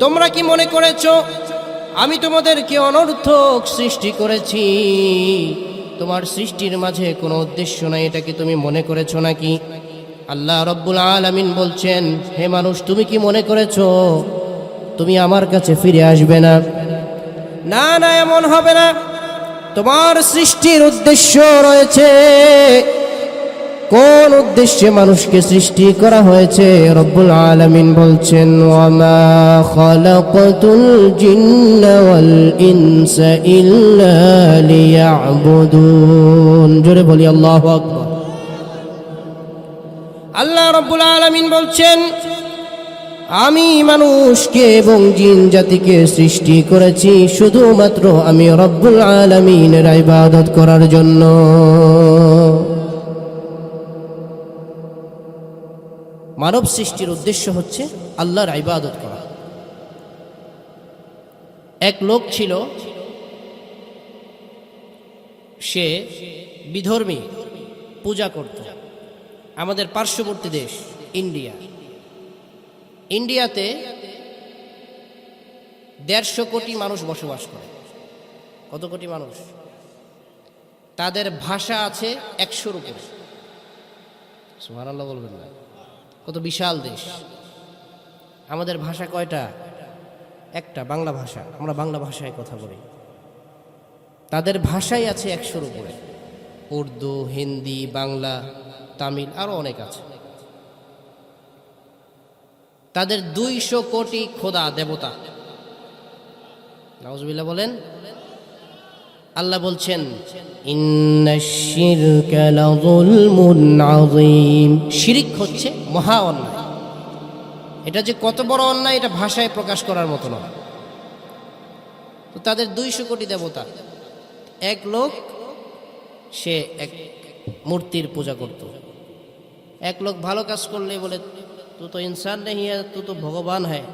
তোমরা কি মনে করেছ? আমি তোমাদেরকে অনর্থক সৃষ্টি করেছি। তোমার সৃষ্টির মাঝে কোনো উদ্দেশ্য নাই, এটা কি তুমি মনে করেছ নাকি? আল্লাহ রব্বুল আলামিন বলছেন, হে মানুষ, তুমি কি মনে করেছ? তুমি আমার কাছে ফিরে আসবে না। না না, এমন হবে না। তোমার সৃষ্টির উদ্দেশ্য রয়েছে। কোন উদ্দেশ্যে মানুষকে সৃষ্টি করা হয়েছে? রব্বুল আলামিন বলছেন জোরে বলি, আল্লাহু আল্লাহ রব্বুল আলামিন বলছেন, আমি মানুষকে এবং জিন জাতিকে সৃষ্টি করেছি শুধুমাত্র আমি রব্বুল আলামিনের ইবাদত করার জন্য। মানব সৃষ্টির উদ্দেশ্য হচ্ছে আল্লাহর ইবাদত করা। এক লোক ছিল, সে বিধর্মী, পূজা করত। আমাদের পার্শ্ববর্তী দেশ, ইন্ডিয়া। ইন্ডিয়াতে দেড়শো কোটি মানুষ বসবাস করে। কত কোটি মানুষ? তাদের ভাষা আছে একশোর উপরে। বলবেন না। কত বিশাল দেশ। আমাদের ভাষা কয়টা? একটা, বাংলা ভাষা। আমরা বাংলা ভাষায় কথা বলি। তাদের ভাষাই আছে একশোর উপরে। উর্দু, হিন্দি, বাংলা, তামিল আরও অনেক আছে। তাদের দুইশো কোটি খোদা দেবতা। নাউজুবিল্লাহ বলেন আল্লাহ বলছেন শিরিক হচ্ছে মহা অন্যায়। এটা যে কত বড় অন্যায়, এটা ভাষায় প্রকাশ করার মতো নয়। তো তাদের দুইশো কোটি দেবতা, এক লোক, সে এক মূর্তির পূজা করত। এক লোক ভালো কাজ করলে বলে, তু তো ইনসান নেই তু তো ভগবান হ্যায়।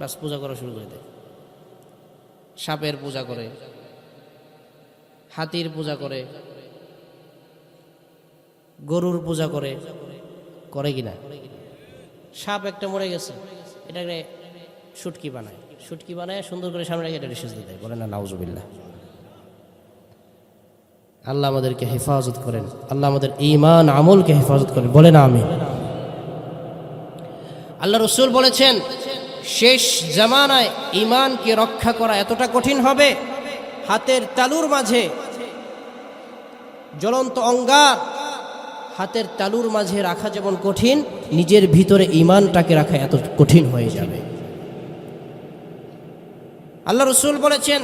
বাস পূজা করা শুরু করে দেয়। সাপের পূজা করে হাতির পূজা করে, গরুর পূজা করে করে কিনা? সাপ একটা মরে গেছে, এটাকে শুটকি বানায়। শুটকি বানায়, সুন্দর করে সামনে রেখে এটা দেয়। বলে, না, নাউজুবিল্লাহ। আল্লাহ আমাদেরকে হেফাজত করেন। আল্লাহ আমাদের ইমান আমলকে হেফাজত করেন। বলে, না আমি আল্লাহ রসুল বলেছেন, শেষ জামানায় ইমানকে রক্ষা করা এতটা কঠিন হবে হাতের তালুর মাঝে। জ্বলন্ত অঙ্গার হাতের তালুর মাঝে রাখা যেমন কঠিন, নিজের ভিতরে ইমানটাকে রাখা এত কঠিন হয়ে যাবে। আল্লাহ রসুল বলেছেন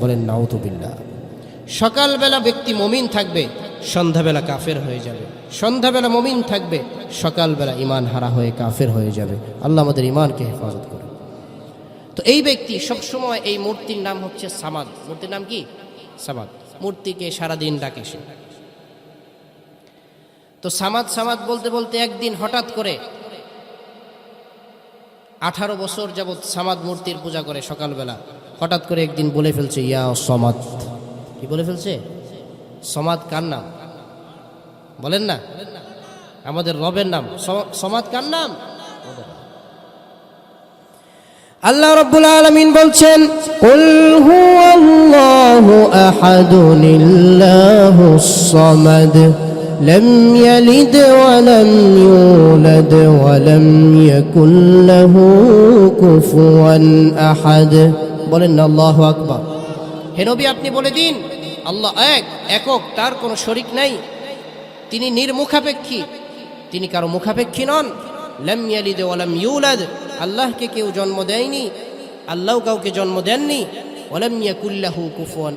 বলেন সকালবেলা ব্যক্তি মমিন থাকবে সন্ধ্যাবেলা কাফের হয়ে যাবে। সন্ধ্যাবেলা মমিন থাকবে, সকালবেলা ইমান হারা হয়ে কাফের হয়ে যাবে। আল্লাহ আমাদের ইমানকে হেফাজত করে তো এই ব্যক্তি সবসময় এই মূর্তির নাম হচ্ছে সামাদ। মূর্তির নাম কি? সামাদ। মূর্তিকে সারাদিন ডাকে সে। তো সামাদ সামাদ বলতে বলতে একদিন হঠাৎ করে আঠারো বছর যাবৎ সামাদ মূর্তির পূজা করে সকালবেলা। হঠাৎ করে একদিন বলে ফেলছে, ইয়া সমাদ। কি বলে ফেলছে? সমাদ কার নাম বলেন না আমাদের রবের নাম স- সমাদ কার নাম আল্লাহ রব্বুল আলামিন বলছেন কুল হুয়াল্লাহু আহাদুনিল্লাহুস সামাদ لم يلد ولم يولد ولم يكن له كفوا أحد বলেন না আল্লাহু আকবার হে নবী আপনি বলে দিন আল্লাহ এক, একক, তার কোনো শরিক নাই। তিনি নির্মুখাপেক্ষী। তিনি কারও মুখাপেক্ষী নন। ইউলাদ। আল্লাহকে কেউ জন্ম দেয়নি। আল্লাহ কাউকে জন্ম দেননি।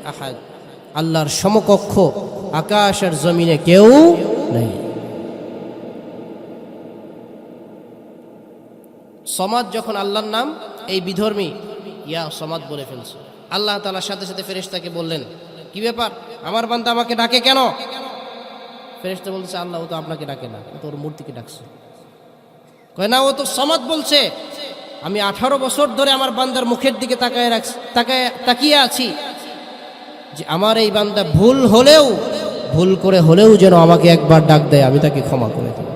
আহাদ। আল্লাহর সমকক্ষ আকাশ আর জমিনে কেউ নেই। সমাদ যখন আল্লাহর নাম, এই বিধর্মী, ইয়া সমাদ বলে ফেলছে। আল্লাহ তালার সাথে সাথে ফেরেশতাকে বললেন কি ব্যাপার? আমার বান্দা আমাকে ডাকে কেন? ফেরেশতা বলছে আল্লাহ, ও তো আপনাকে ডাকে না, ও তোর মূর্তিকে ডাকছে। কয়, না, ও তো সমাদ বলছে, আমি আঠারো বছর ধরে আমার বান্দার মুখের দিকে তাকায় রাখছি তাকায়, তাকিয়ে আছি যে আমার এই বান্দা ভুল হলেও, ভুল করে হলেও যেন আমাকে একবার ডাক দেয়, আমি তাকে ক্ষমা করে দেব।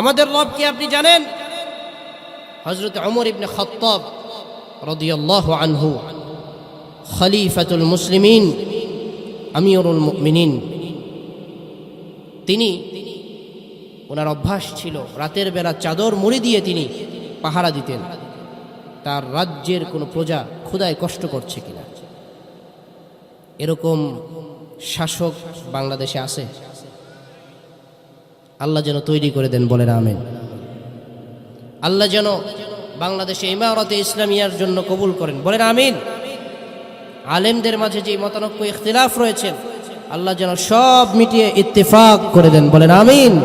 আমাদের রব কি আপনি জানেন? হজরত অমর ইবনে খত্তব রদিয়াল্লাহু আনহু, খলিফাতুল মুসলিমিন, আমিরুল মুমিনিন। তিনি ওনার অভ্যাস ছিল রাতের বেলা চাদর মুড়ি দিয়ে তিনি পাহারা দিতেন। তার রাজ্যের কোনো প্রজা ক্ষুদায় কষ্ট করছে কিনা? এরকম শাসক বাংলাদেশে আছে? আল্লাহ যেন তৈরি করে দেন বলেন আমেন। আল্লাহ যেন বাংলাদেশে ইমারতে ইসলামিয়ার জন্য কবুল করেন। বলেন আমিন। আলেমদের মাঝে যে মতানক্য, ইখতিলাফ রয়েছেন আল্লাহ যেন সব মিটিয়ে ইত্তেফাক করে দেন। বলেন আমিন।